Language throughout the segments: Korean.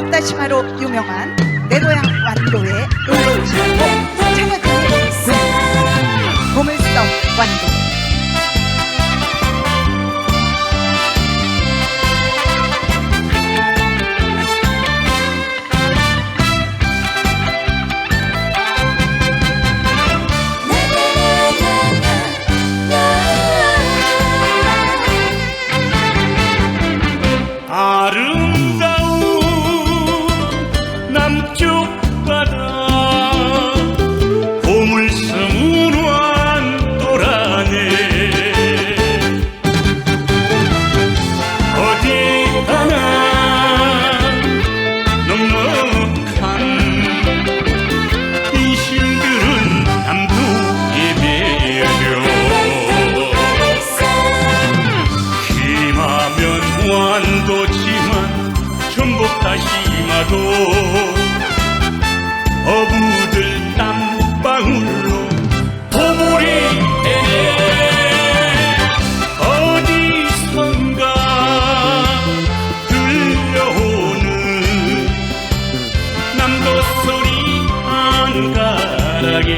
전복다시마로 유명한 내 고향 완도에 놀러 오시고 찾아드 아름다운 남쪽 바다. 보물섬은 완도라네 어디 가나 넉넉한 인심들은 남북에 매여 힘하면 완도지만 전복 다시 마도 어부들 땀방울로 보물이 되네 어디선가 들려오는 남도 소리 안가라게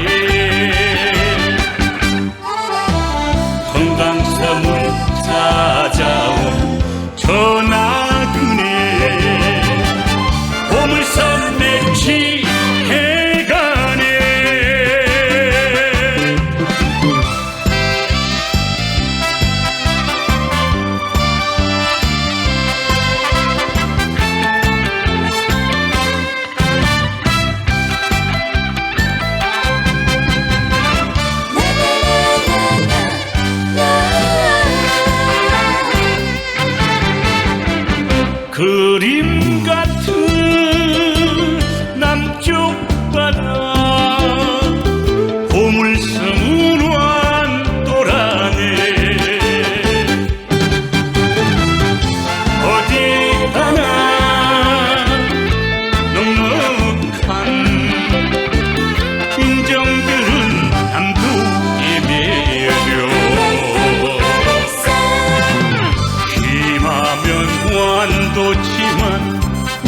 Floripa.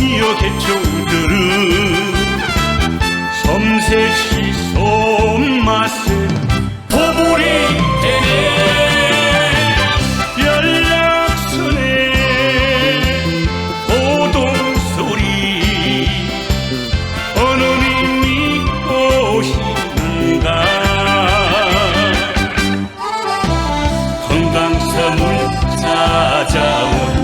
미어 개총들은. 섬세시 손맛을 보물이 되네. 연락순에 고동소리. 어느님 믿고 싶는가. 건강삼을 찾아온